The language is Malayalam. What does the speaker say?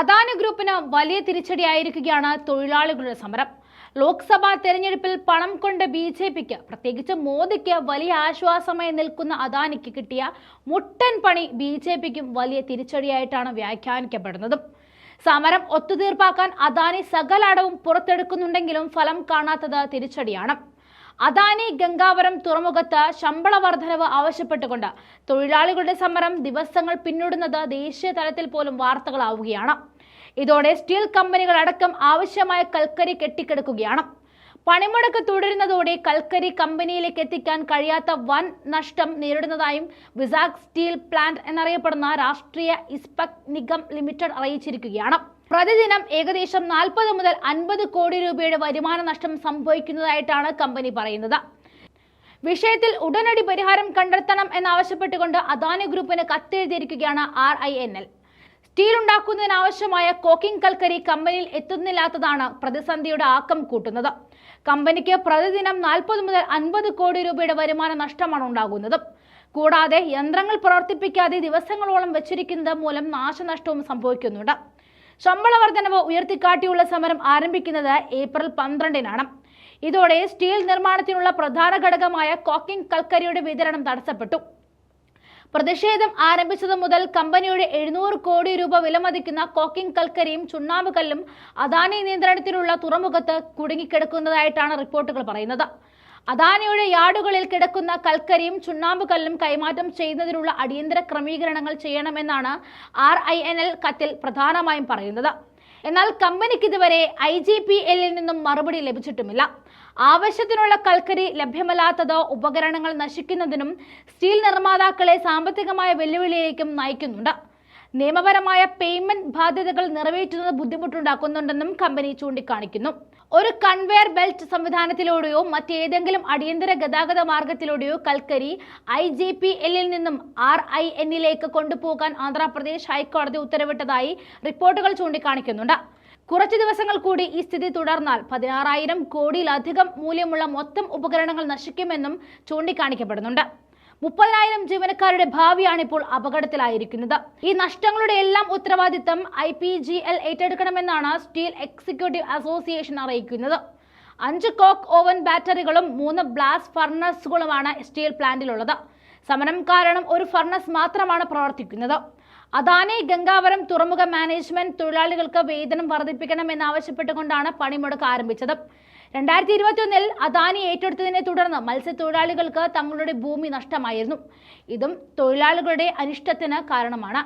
അദാനി ഗ്രൂപ്പിന് വലിയ തിരിച്ചടിയായിരിക്കുകയാണ് തൊഴിലാളികളുടെ സമരം. ലോക്സഭാ തെരഞ്ഞെടുപ്പിൽ പണം കൊണ്ട് ബി ജെ പിക്ക് പ്രത്യേകിച്ച് മോദിക്ക് വലിയ ആശ്വാസമായി നിൽക്കുന്ന അദാനിക്ക് കിട്ടിയ മുട്ടൻ പണി ബി ജെ പിക്കും വലിയ തിരിച്ചടിയായിട്ടാണ് വ്യാഖ്യാനിക്കപ്പെടുന്നതും. സമരം ഒത്തുതീർപ്പാക്കാൻ അദാനി സകലടവും പുറത്തെടുക്കുന്നുണ്ടെങ്കിലും ഫലം കാണാത്തത് തിരിച്ചടിയാണ്. അദാനി ഗംഗാവരം തുറമുഖത്ത് ശമ്പള വർധനവ് ആവശ്യപ്പെട്ടുകൊണ്ട് തൊഴിലാളികളുടെ സമരം ദിവസങ്ങൾ പിന്നിടുന്നത് ദേശീയ തലത്തിൽ പോലും വാർത്തകളാവുകയാണ്. ഇതോടെ സ്റ്റീൽ കമ്പനികൾ അടക്കം ആവശ്യമായ കൽക്കരി കെട്ടിക്കിടക്കുകയാണ്. പണിമുടക്ക് തുടരുന്നതോടെ കൽക്കരി കമ്പനിയിലേക്ക് എത്തിക്കാൻ കഴിയാത്ത വൻ നഷ്ടം നേരിടുന്നതായും വിസാക് സ്റ്റീൽ പ്ലാന്റ് എന്നറിയപ്പെടുന്ന രാഷ്ട്രീയ ഇസ്പക് നിഗം ലിമിറ്റഡ് അറിയിച്ചിരിക്കുകയാണ്. പ്രതിദിനം ഏകദേശം നാൽപ്പത് മുതൽ അൻപത് കോടി രൂപയുടെ വരുമാന നഷ്ടം സംഭവിക്കുന്നതായിട്ടാണ് കമ്പനി പറയുന്നത്. വിഷയത്തിൽ ഉടനടി പരിഹാരം കണ്ടെത്തണം എന്നാവശ്യപ്പെട്ടുകൊണ്ട് അദാനി ഗ്രൂപ്പിന് കത്തെഴുതിയിരിക്കുകയാണ് R I N L. Steel ഉണ്ടാക്കുന്നതിനാവശ്യമായ coking കൽക്കരി കമ്പനിയിൽ എത്തുന്നില്ലാത്തതാണ് പ്രതിസന്ധിയുടെ ആക്കം കൂട്ടുന്നത്. കമ്പനിക്ക് പ്രതിദിനം നാൽപ്പത് മുതൽ അൻപത് കോടി രൂപയുടെ വരുമാന നഷ്ടമാണ് ഉണ്ടാകുന്നത്. കൂടാതെ യന്ത്രങ്ങൾ പ്രവർത്തിപ്പിക്കാതെ ദിവസങ്ങളോളം വെച്ചിരിക്കുന്നത് മൂലം നാശനഷ്ടവും സംഭവിക്കുന്നുണ്ട്. ശമ്പള വർധനവ് ഉയർത്തിക്കാട്ടിയുള്ള സമരം ആരംഭിക്കുന്നത് ഏപ്രിൽ പന്ത്രണ്ടിനാണ്. ഇതോടെ സ്റ്റീൽ നിർമ്മാണത്തിനുള്ള പ്രധാന ഘടകമായ കോക്കിംഗ് കൽക്കരിയുടെ വിതരണം തടസ്സപ്പെട്ടു. പ്രതിഷേധം ആരംഭിച്ചത് മുതൽ കമ്പനിയുടെ എഴുന്നൂറ് കോടി രൂപ വിലമതിക്കുന്ന കോക്കിംഗ് കൽക്കരിയും ചുണ്ണാമ്പുകല്ലും അദാനി നിയന്ത്രണത്തിലുള്ള തുറമുഖത്ത് കുടുങ്ങിക്കിടക്കുന്നതായിട്ടാണ് റിപ്പോർട്ടുകൾ പറയുന്നത്. അദാനിയുടെ യാർഡുകളിൽ കിടക്കുന്ന കൽക്കരിയും ചുണ്ണാമ്പുകല്ലും കൈമാറ്റം ചെയ്യുന്നതിനുള്ള അടിയന്തര ക്രമീകരണങ്ങൾ ചെയ്യണമെന്നാണ് ആർ ഐ എൻ എൽ കത്തിൽ പ്രധാനമായും പറയുന്നത്. എന്നാൽ കമ്പനിക്ക് ഇതുവരെ ഐ ജി പി എല്ലിൽ നിന്നും മറുപടി ലഭിച്ചിട്ടുമില്ല. ആവശ്യത്തിനുള്ള കൽക്കരി ലഭ്യമല്ലാത്തതോ ഉപകരണങ്ങൾ നശിക്കുന്നതിനും സ്റ്റീൽ നിർമ്മാതാക്കളെ സാമ്പത്തികമായ വെല്ലുവിളിയിലേക്കും നയിക്കുന്നുണ്ട്. നിയമപരമായ പേയ്മെന്റ് ബാധ്യതകൾ നിറവേറ്റുന്നത് ബുദ്ധിമുട്ടുണ്ടാക്കുന്നുണ്ടെന്നും കമ്പനി ചൂണ്ടിക്കാണിക്കുന്നു. ഒരു കൺവെയർ ബെൽറ്റ് സംവിധാനത്തിലൂടെയോ മറ്റേതെങ്കിലും അടിയന്തര ഗതാഗത മാർഗത്തിലൂടെയോ കൽക്കരി ഐ ജി പി എല്ലിൽ നിന്നും ആർ ഐ എന്നിലേക്ക് കൊണ്ടുപോകാൻ ആന്ധ്രാപ്രദേശ് ഹൈക്കോടതി ഉത്തരവിട്ടതായി റിപ്പോർട്ടുകൾ ചൂണ്ടിക്കാണിക്കുന്നുണ്ട്. കുറച്ചു ദിവസങ്ങൾ കൂടി ഈ സ്ഥിതി തുടർന്നാൽ പതിനാറായിരം കോടിയിലധികം മൂല്യമുള്ള മൊത്തം ഉപകരണങ്ങൾ നശിക്കുമെന്നും ചൂണ്ടിക്കാണിക്കപ്പെടുന്നുണ്ട്. മുപ്പതിനായിരം ജീവനക്കാരുടെ ഭാവിയാണ് ഇപ്പോൾ അപകടത്തിലായിരിക്കുന്നത്. ഈ നഷ്ടങ്ങളുടെ എല്ലാം ഉത്തരവാദിത്തം ഐ പി ജി എൽ ഏറ്റെടുക്കണമെന്നാണ് സ്റ്റീൽ എക്സിക്യൂട്ടീവ് അസോസിയേഷൻ അറിയിക്കുന്നത്. അഞ്ച് കോക്ക് ഓവൻ ബാറ്ററികളും മൂന്ന് ബ്ലാസ്റ്റ് ഫർണസുകളുമാണ് സ്റ്റീൽ പ്ലാന്റിലുള്ളത്. സമരം കാരണം ഒരു ഫർണസ് മാത്രമാണ് പ്രവർത്തിക്കുന്നത്. അദാനി ഗംഗാവരം തുറമുഖ മാനേജ്മെന്റ് തൊഴിലാളികൾക്ക് വേതനം വർദ്ധിപ്പിക്കണമെന്നാവശ്യപ്പെട്ടുകൊണ്ടാണ് പണിമുടക്ക് ആരംഭിച്ചത്. രണ്ടായിരത്തി ഇരുപത്തിയൊന്നിൽ അദാനി ഏറ്റെടുത്തതിനെ തുടർന്ന് മത്സ്യത്തൊഴിലാളികൾക്ക് തങ്ങളുടെ ഭൂമി നഷ്ടമായിരുന്നു. ഇതും തൊഴിലാളികളുടെ അനിഷ്ടത്തിന് കാരണമാണ്.